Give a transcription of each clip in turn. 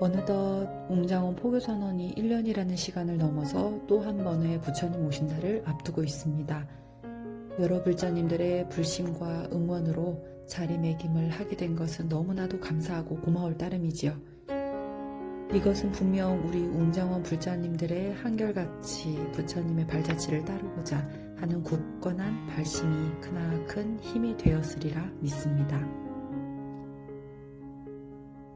어느덧 웅장원 포교선언이 1년이라는 시간을 넘어서 또 한 번의 부처님 오신 날을 앞두고 있습니다. 여러 불자님들의 불신과 응원으로 자리매김을 하게 된 것은 너무나도 감사하고 고마울 따름이지요. 이것은 분명 우리 웅장원 불자님들의 한결같이 부처님의 발자취를 따르고자 하는 굳건한 발심이 크나큰 힘이 되었으리라 믿습니다.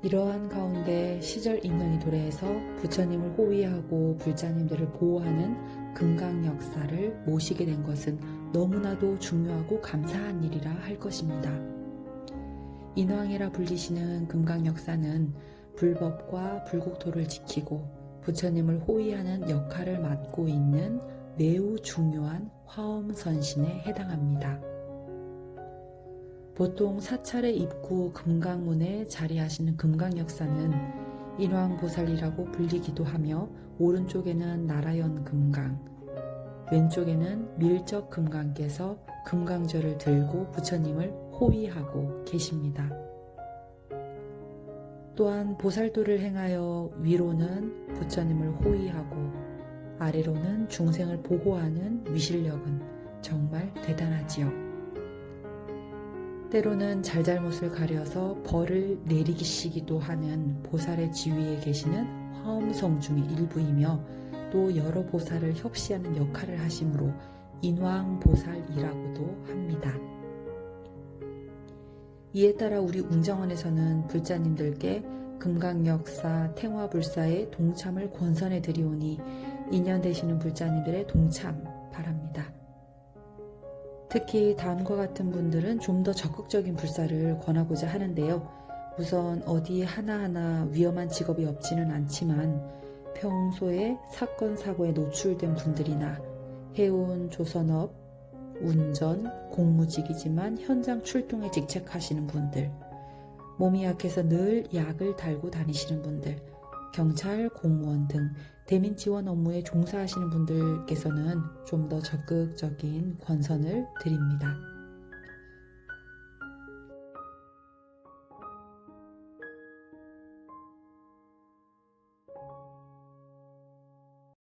이러한 가운데 시절 인연이 도래해서 부처님을 호위하고 불자님들을 보호하는 금강 역사를 모시게 된 것은 너무나도 중요하고 감사한 일이라 할 것입니다. 인왕이라 불리시는 금강 역사는 불법과 불국토를 지키고 부처님을 호위하는 역할을 맡고 있는 매우 중요한 화엄선신에 해당합니다. 보통 사찰의 입구 금강문에 자리하시는 금강역사는 인왕보살이라고 불리기도 하며 오른쪽에는 나라연 금강, 왼쪽에는 밀적 금강께서 금강절을 들고 부처님을 호위하고 계십니다. 또한 보살도를 행하여 위로는 부처님을 호위하고 아래로는 중생을 보호하는 위실력은 정말 대단하지요. 때로는 잘잘못을 가려서 벌을 내리기시기도 하는 보살의 지위에 계시는 화엄성 중의 일부이며 또 여러 보살을 협시하는 역할을 하시므로 인왕 보살이라고도 합니다. 이에 따라 우리 웅정원에서는 불자님들께 금강역사 탱화불사의 동참을 권선해 드리오니 인연 되시는 불자님들의 동참 바랍니다. 특히 다음과 같은 분들은 좀 더 적극적인 불사를 권하고자 하는데요. 우선 어디 하나하나 위험한 직업이 없지는 않지만 평소에 사건 사고에 노출된 분들이나 해운 조선업, 운전, 공무직이지만 현장 출동에 직책하시는 분들, 몸이 약해서 늘 약을 달고 다니시는 분들, 경찰, 공무원 등 대민 지원 업무에 종사하시는 분들께서는 좀 더 적극적인 권선을 드립니다.